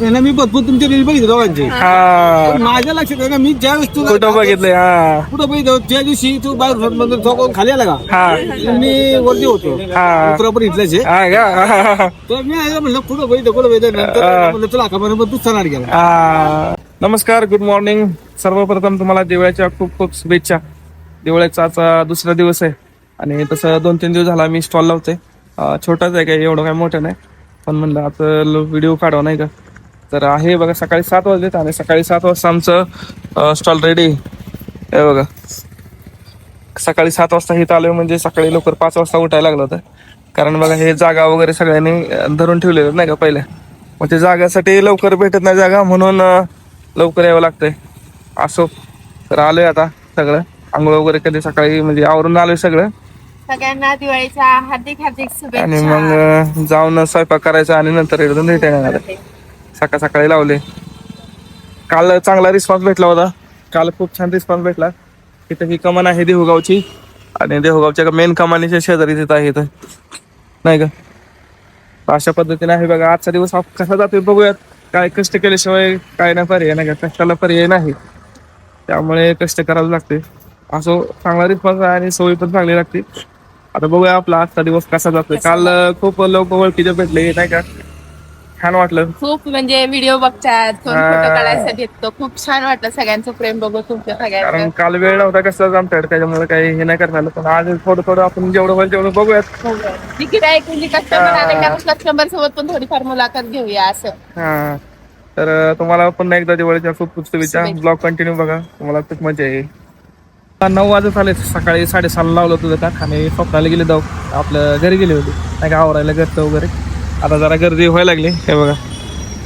ना मी भरपूर तुमचे रील बघितले दोघांचे. हा. माझ्या लक्षात आहे का मी ज्या वेळेस तुला कुठं बघितलंय? हा. कुठं बघितलं ज्या दिवशी तू बाहेर खाली आला का? हा. मी वरती होतो. हा. बरोबर इथल्याच. आहे हा का? तर मी म्हणलं कुठं बघितलं कुठं बघितलं? नंतर म्हणलं तुला बरोबर तू सणार गेला. आ, नमस्कार गुड मॉर्निंग सर्वप्रथम तुम्हाला दिवाळीच्या खूप खूप शुभेच्छा. दिवाळीचा आजचा दुसरा दिवस आहे. आणि तसं दोन तीन दिवस झाला मी स्टॉल लावतोय छोटाच आहे काय एवढं काय मोठं नाही. पण म्हणलं आता व्हिडिओ काढवा नाही का? तर आहे बघा सकाळी सात वाजलेत आणि सकाळी सात वाजता आमचं स्टॉल रेडी आहे बघा. सकाळी सात वाजता इथं आलोय म्हणजे सकाळी लवकर पाच वाजता उठायला लागलं होतं. कारण बघा हे जागा वगैरे सगळ्यांनी धरून ठेवलेलं नाही का पहिले? मग ते जागासाठी लवकर भेटत नाही जागा म्हणून लवकर यावं लागतंय. असो. तर आलोय आता सगळं. आंघोळ वगैरे कधी सकाळी म्हणजे आवरून आलोय सगळं. सगळ्यांना दिवाळीच्या हार्दिक हार्दिक आणि मग जाऊन स्वयंपाक करायचा आणि नंतर एकदम रिटर्न येणार आहे. सकाळ सकाळी लावले. काल चांगला रिस्पॉन्स भेटला होता काल खूप छान रिस्पॉन्स भेटला. तिथं ही कमान आहे देहुगावची. आणि देहुगावच्या मेन कमानीच्या शेजारी तिथं आहे इथं. नाही का? अशा पद्धतीने आहे बघा. आजचा दिवस कसा जातोय बघूयात. काय कष्ट केल्याशिवाय काय नाही पर्याय नाही का? कष्टाला पर्याय नाही. त्यामुळे कष्ट करावे लागते. असो चांगला रिस्पॉन्स आहे आणि सोयी पण चांगली लागते. आता बघूया आपला आजचा दिवस कसा जातोय. काल खूप लोक ओळखीचे भेटले नाही का? छान वाटलं. खूप म्हणजे व्हिडिओ बघतात कोण. फोटो काढायसाठी येतो. खूप छान वाटलं सगळ्यांचं प्रेम बघून तुमच्या कारण सगळ्यांचं काल वेळ नव्हता कसं आमच्याकडे त्याच्यामुळे काही हे नाही करता आलं पण आज थोडं थोडं आपण जेवढं होईल तेवढं बघूयात. गिरायक म्हणजे कस्टमर. आले का कस्टमर सोबत पण थोडीफार मुलाखत घेऊया असं. हा. तर अं, तुम्हाला पुन्हा एकदा दिवाळीच्या खूप खूप शुभेच्छा. शुभेच्छा. ब्लॉग कंटिन्यू बघा. तुम्हाला खूप मजा येईल. आता नऊ वाजत आले सकाळी साडेसहाला लावलं होतं का आणि स्वप्नाला गेले जाऊ. आपल्या घरी गेले होते. नाही का आवरायला घरचं वगैरे. आता जरा गर्दी व्हायला लागली. हे बघा.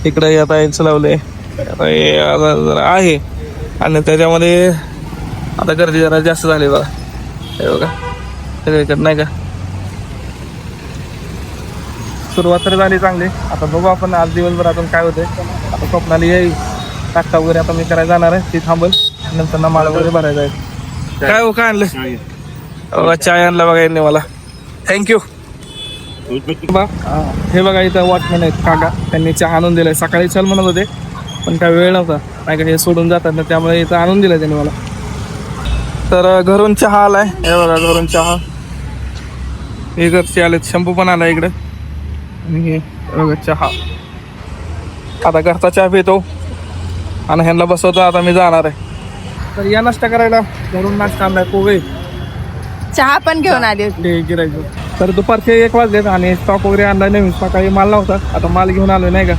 इकडे आता यांचं लावलंय. आता हे आता जरा आहे. आणि त्याच्यामध्ये आता गर्दी जरा जास्त झाली बघा. हे बघा. सगळीकडे नाही का? सुरुवात तर झाली चांगली. आता बघू आपण आज दिवसभर अजून काय होते आता स्वप्नाला येईल. नाश्ता वगैरे आता मी करायला जाणार आहे. ती थांबल. नंतर ना माळा वगैरे भरायला जाईल. काय हो काय आणलं? बघा चाय आणला बघा यांनी मला. थँक्यू हे बघा इथं वॉचमॅन आहेत काका. त्यांनी चहा आणून दिलाय. सकाळी चल म्हणत होते पण काय वेळ नव्हता. नाही का हे सोडून जातात ना त्यामुळे इथं आणून दिलाय त्यांनी मला. तर घरून चहा आलाय. हे बघा घरून चहा. हे घरचे आलेत शंभू पण आला इकडे. आणि हे बघा चहा. आता घरचा चहा पितो. आणि ह्यांना बसवतो आता मी जाणार आहे. तर या नाश्ता करायला. घरून नाश्ता आणलाय पोहे. चहा पण घेऊन आली होती. गिरायचं तर दुपारचे एक वाजलेत आणि स्टॉक वगैरे आणला नवीन सकाळी माल नव्हता. आता माल घेऊन आलो नाही का?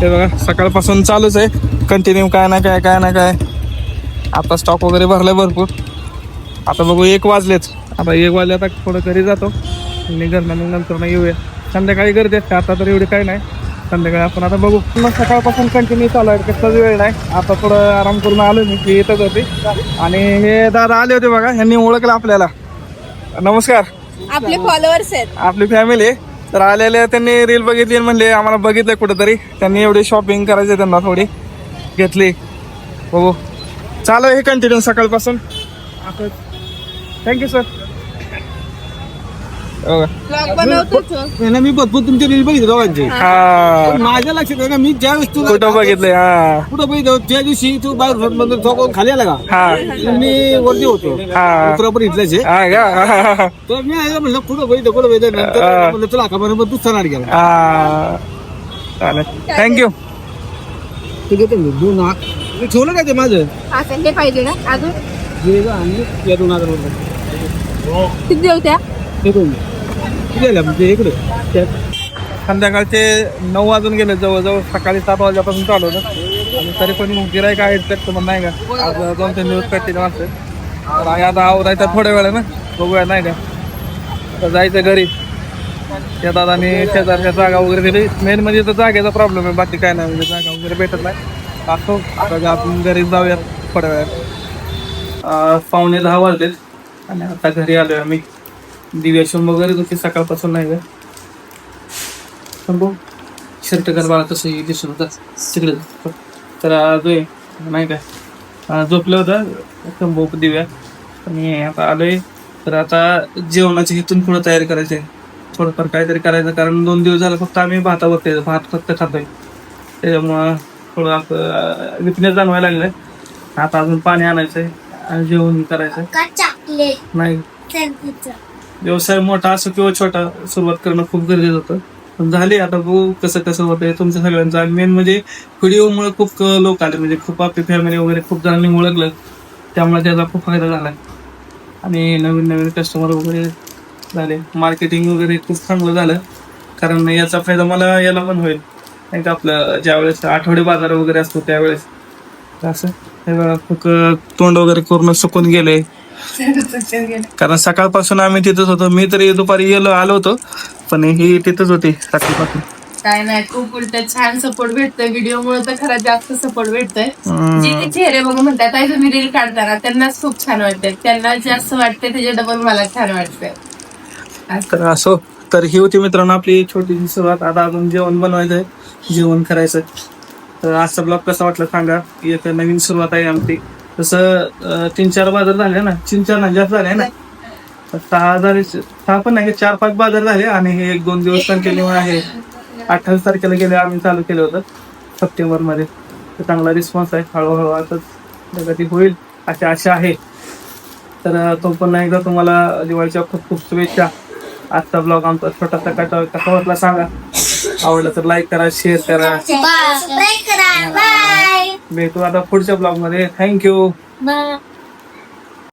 ते बघा सकाळपासून चालूच आहे. कंटिन्यू काय ना काय काय ना काय. आता स्टॉक वगैरे भरलाय भरपूर. आता बघू एक वाजलेच आता एक वाजले आता थोडं घरी जातो. निघणार मग नंतर ना येऊया. संध्याकाळी गर्दी असते आता तर एवढी काही नाही. संध्याकाळी आपण आता बघू. पुन्हा सकाळपासून कंटिन्यू चालू आहे कसलाच वेळ नाही. आता थोडं आराम करून आलो मी मी येतच होते. आणि हे दादा आले होते बघा ह्यांनी ओळखलं आपल्याला. नमस्कार. आपले फॉलोअर्स आहेत. आपली फॅमिली तर आलेले त्यांनी रील बघितली आणि म्हणले आम्हाला बघितलं कुठंतरी. त्यांनी एवढी शॉपिंग करायची त्यांना थोडी घेतली. हो चालू आहे कंटिन्यू सकाळपासून. थँक्यू सर ब्लॉग बनवतोच ना मी भरपूर तुमचे रील बघितले दोघांचे. हा. पण माझ्या लक्षात आहे का मी ज्या वेळेस तुला कुठं बघितलंय हा. कुठं बघितलं ज्या दिवशी तू बाहेर खाली आला का हा. मी वरती होतो. हा. बरोबर इथल्याच आहे. हा का? तर मी आहे म्हणलं कुठं बघितलं कुठं बघितलं नंतर म्हणलं तुला का बरोबर तू सणार गेला. हा. चालेल. थँक्यू ठीक आहे ते दोन मी ठेवलं काय ते माझं? असं हे पाहिजे ना अजून? बघ, आणि या दोन हजार रुपये. किती देऊ त्या? हे दोन. म्हणजे इकडे. त्या- संध्याकाळचे नऊ वाजून गेले जवळजवळ सकाळी सात वाजल्यापासून चालू होतं. आणि तरी पण गिरायक आहेत तर पण नाही का? आज दोन तीन दिवस कंटिन्यू असते तर आहे आता आवरायचं थोड्या वेळा ना बघूया नाही का. तर जायचं घरी. त्या दादाने शेजारच्या जागा वगैरे दिली. मेन म्हणजे तर जागेचा प्रॉब्लेम आहे बाकी काय नाही म्हणजे जागा वगैरे भेटत नाही. असो आता आपण घरी जाऊया थोड्या वेळात पावणे दहा वाजलेत. आणि आता घरी आलोय आम्ही. दिव्याशून वगैरे होती सकाळपासून नाही का शंभू शर्ट कर कसं हे दिसून होतं तिकडे. तर आज आहे, नाही आज झोपलं होतं. शंभू दिव्या. आणि आता आलोय. तर आता जेवणाची इथून पुढं तयारी करायची आहे. थोडंफार काहीतरी करायचं. कारण दोन दिवस झालं फक्त आम्ही भातावरती आहे. भात फक्त खातोय. त्याच्यामुळं थोडं असं विकनेस जाणवायला लागलंय. आता अजून पाणी आणायचंय. आणि जेवण का चॉकलेट? नाही. व्यवसाय मोठा असो किंवा छोटा सुरुवात करणं खूप गरजेचं होतं. पण झाले आता बघू कसं कसं होतंय. तुमच्या सगळ्यांचं आणि मेन म्हणजे व्हिडिओमुळे खूप लोक आले. म्हणजे खूप आपली फॅमिली वगैरे खूप जणांनी ओळखलं. त्यामुळे त्याचा खूप फायदा झाला. आणि नवीन नवीन कस्टमर वगैरे झाले. मार्केटिंग वगैरे खूप चांगलं झालं. कारण याचा फायदा मला याला पण होईल. नाही का आपलं ज्यावेळेस आठवडे बाजार वगैरे असतो त्यावेळेस. असं खूप तोंड वगैरे करून सुकून गेले. कारण सकाळपासून आम्ही तिथंच होतो. मी तरी दुपारी गेलो आलो होतो पण ही तिथंच होती सकाळपासून काय नाही खूप उलट छान सपोर्ट भेटतोय. व्हिडिओ मुळे तर खरंच जास्त सपोर्ट भेटतोय. जे ते चेहरे बघून म्हणतात आई तुम्ही रील काढताना त्यांनाच खूप छान वाटतंय. त्यांना जास्त वाटतंय त्याच्या डबल मला छान वाटतंय. असं. तर असो. तर ही होती मित्रांनो आपली छोटीशी सुरुवात. आता अजून जेवण बनवायचंय जेवण करायचं तर आजचा ब्लॉग कसा वाटला सांगा. एक नवीन सुरुवात आहे आमची. तसं तीन चार बाजार झाले ना. तीन चार नाही जास्त झाले ना. सहा हजार सहा पण नाही चार पाच बाजार झाले आणि हे एक दोन दिवस कंटिन्यू आहे. अठ्ठावीस तारखेला गेले आम्ही चालू केलं होतं. सप्टेंबरमध्ये तर चांगला रिस्पॉन्स आहे. हळूहळू आताच प्रगती होईल अशी आशा आहे. तर तो पण एकदा तुम्हाला दिवाळीच्या खूप खूप शुभेच्छा. आजचा ब्लॉग आमचा छोटासा कटा कसा वाटला सांगा. आवडला तर लाईक करा शेअर करा. करा. बाय भेटू आता पुढच्या ब्लॉगमध्ये थँक्यू बाय